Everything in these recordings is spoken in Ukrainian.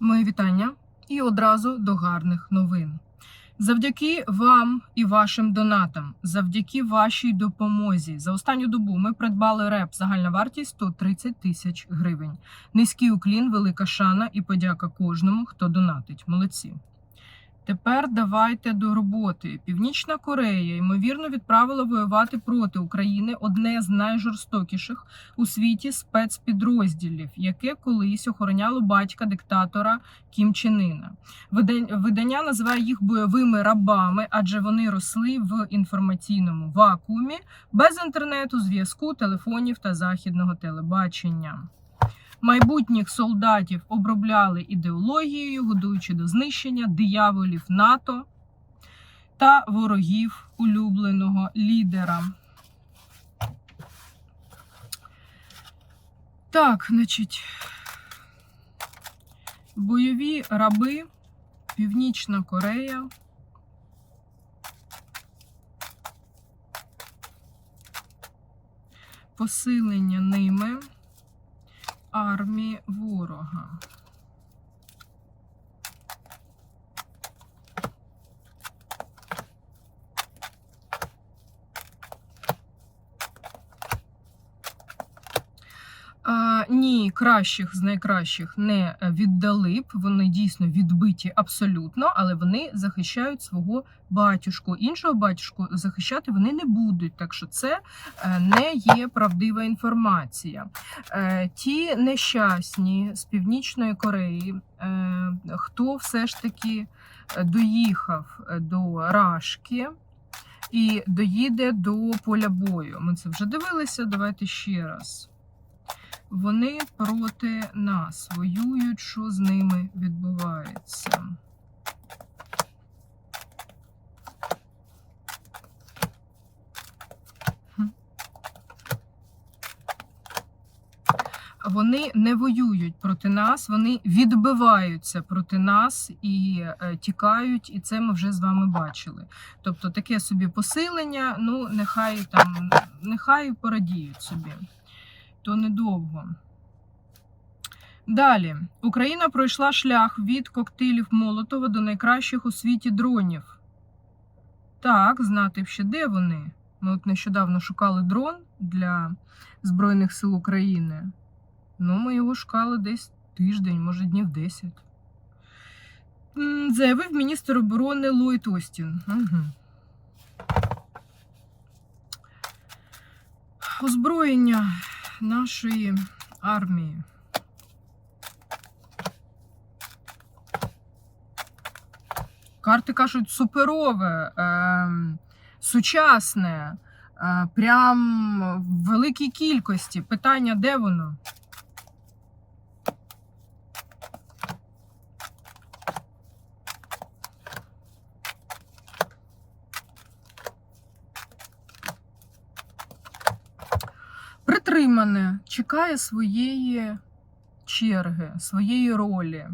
Мої вітання і одразу до гарних новин. Завдяки вам і вашим донатам, завдяки вашій допомозі, за останню добу ми придбали реп загальна вартість 130 тисяч гривень. Низький уклін, велика шана і подяка кожному, хто донатить. Молодці. Тепер давайте до роботи. Північна Корея ймовірно відправила воювати проти України одне з найжорстокіших у світі спецпідрозділів, яке колись охороняло батька диктатора Кім Чен Іна. Видання називає їх бойовими рабами, адже вони росли в інформаційному вакуумі без інтернету, зв'язку, телефонів та західного телебачення. Майбутніх солдатів обробляли ідеологією, годуючи до знищення дияволів НАТО та ворогів улюбленого лідера. Так, значить, бойові раби, Північна Корея. Посилення ними армії ворога. Кращих з найкращих не віддали б. Вони дійсно відбиті абсолютно, але вони захищають свого батюшку. Іншого батюшку захищати вони не будуть. Так що це е, не є правдива інформація. Е, Ті нещасні з Північної Кореї, е, хто все ж таки е, доїхав е, до Рашки і доїде до поля бою. Ми це вже дивилися. Давайте ще раз. Вони проти нас воюють, що з ними відбувається. Вони не воюють проти нас, вони відбиваються проти нас і е, тікають, і це ми вже з вами бачили. Тобто таке собі посилення, ну нехай там, нехай порадіють собі то недовго. Далі Україна пройшла шлях від коктейлів Молотова до найкращих у світі дронів. Так, знати ще де вони. Ми от нещодавно шукали дрон для Збройних сил України. Ну, ми його шукали десь тиждень, може днів 10. Заявив міністр оборони Ллойд Остін. Угу. Озброєння нашої армії. Карти кажуть суперове, е, сучасне, е, прям в великій кількості. Питання, де воно? Притримане, чекає своєї черги, своєї ролі.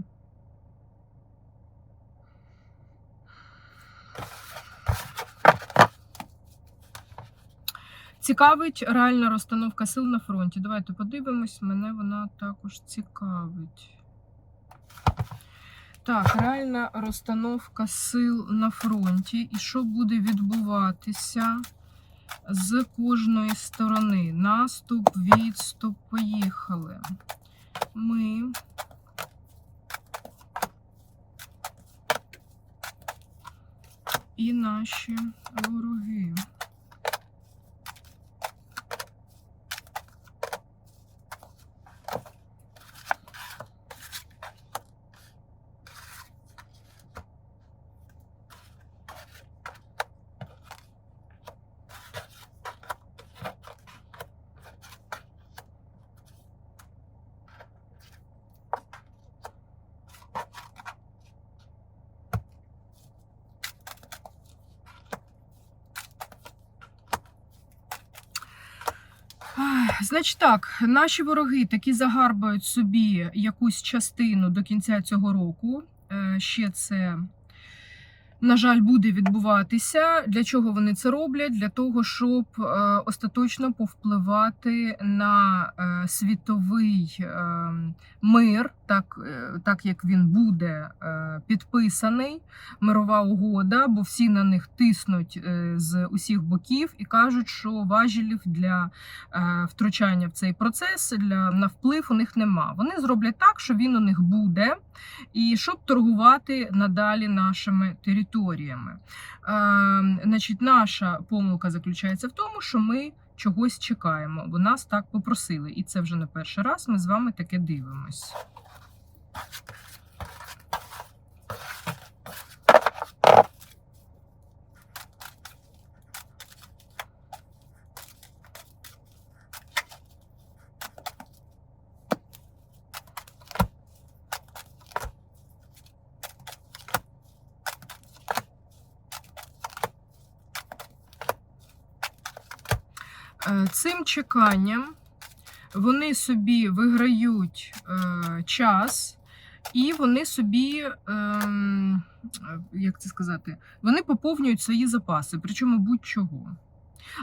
Цікавить реальна розстановка сил на фронті. Давайте подивимось, мене вона також цікавить. Так, реальна розстановка сил на фронті. І що буде відбуватися з кожної сторони? Наступ, відступ, поїхали. Ми. І наші вороги. Значить так, наші вороги таки загарбають собі якусь частину до кінця цього року. Е, Ще це, на жаль, буде відбуватися. Для чого вони це роблять? Для того, щоб е, остаточно повпливати на е, світовий мир так, е, так як він буде е, підписаний, мирова угода, бо всі на них тиснуть е, з усіх боків і кажуть, що важелів для втручання в цей процес для на вплив у них нема. Вони зроблять так, що він у них буде, і щоб торгувати надалі нашими територіями. Значить, наша помилка заключається в тому, що ми чогось чекаємо, бо нас так попросили, і це вже не перший раз. Ми з вами таке дивимось. Е, Цим чеканням вони собі виграють е, час, і вони собі, ем, як це сказати, вони поповнюють свої запаси, причому будь-чого.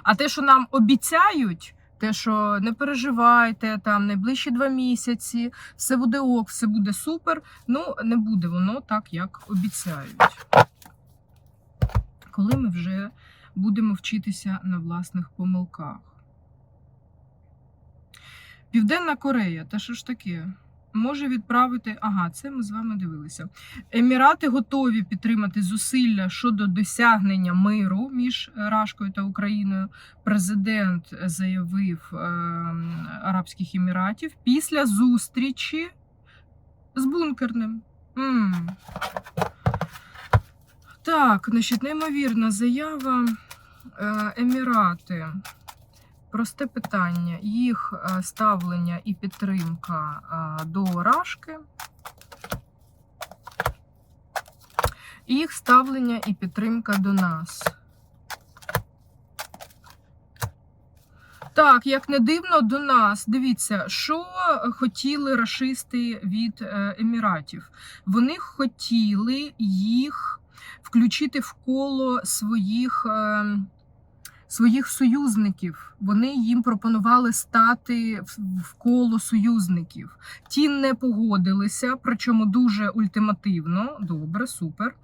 А те, що нам обіцяють, те, що не переживайте, там найближчі два місяці, все буде ок, все буде супер. Ну, не буде воно так, як обіцяють. Коли ми вже будемо вчитися на власних помилках. Південна Корея, та що ж таке? Може відправити. Ага, це ми з вами дивилися. Емірати готові підтримати зусилля щодо досягнення миру між Рашкою та Україною. Президент заявив е, Арабських Еміратів після зустрічі з бункерним. м Так, значить, неймовірна заява. Е, Емірати. Просте питання. Їх е, ставлення і підтримка е, до Рашки. Їх ставлення і підтримка до нас. Так, як не дивно до нас, дивіться, що хотіли рашисти від е, Еміратів. Вони хотіли їх включити в коло своїх. Своїх союзників. Вони їм пропонували стати в коло союзників. Ті не погодилися, причому дуже ультимативно. Добре, супер.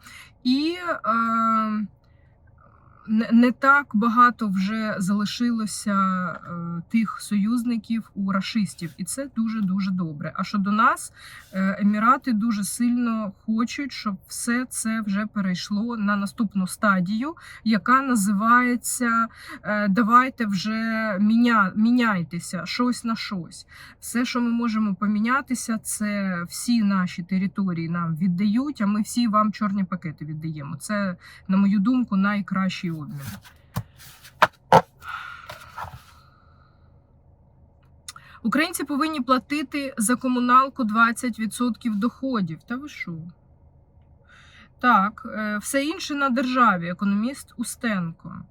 І е, не, так багато вже залишилося е, тих союзників у рашистів, і це дуже дуже добре. А щодо нас, е, емірати дуже сильно хочуть, щоб все це вже перейшло на наступну стадію, яка називається е, Давайте вже міня, міняйтеся щось на щось. Все, що ми можемо помінятися, це всі наші території нам віддають, а ми всі вам чорні пакети віддаємо. Це, на мою думку, найкращий обмін. Українці повинні платити за комуналку 20% доходів. Та ви що? Так, е, все інше на державі, економіст Устенко.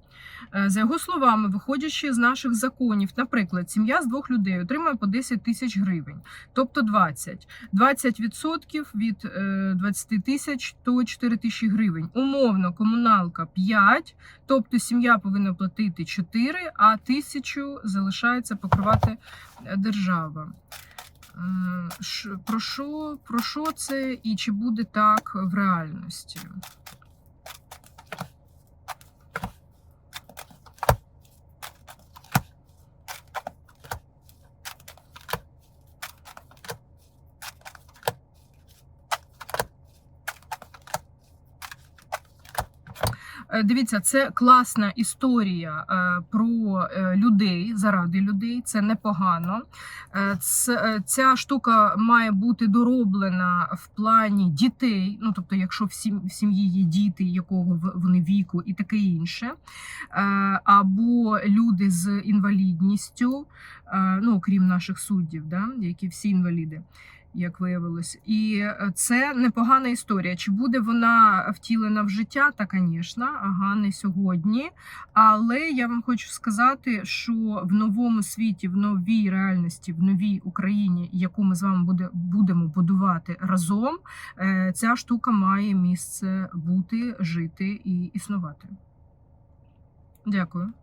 Е, За його словами, виходячи з наших законів, наприклад, сім'я з двох людей отримує по 10 тисяч гривень, тобто 20. 20% від е, 20 тисяч то 4 тисячі гривень. Умовно, комуналка 5, тобто сім'я повинна платити 4, а тисячу залишається покривати е, держава. Про що, про що це і чи буде так в реальності? Дивіться, це класна історія е, про е, людей заради людей. Це непогано. Е, е, Ця штука має бути дороблена в плані дітей. Ну тобто, якщо в сім- в сім'ї є діти, якого вони віку, і таке інше, Е, або люди з інвалідністю, е, ну окрім наших суддів, да, які всі інваліди як виявилось. І е, це непогана історія. Чи буде вона втілена в життя? Та, звісно, ага, не сьогодні. Але я вам хочу сказати, що в новому світі, в новій реальності, в новій Україні, яку ми з вами буде, будемо будувати разом, е, ця штука має місце бути, жити і існувати. Дякую.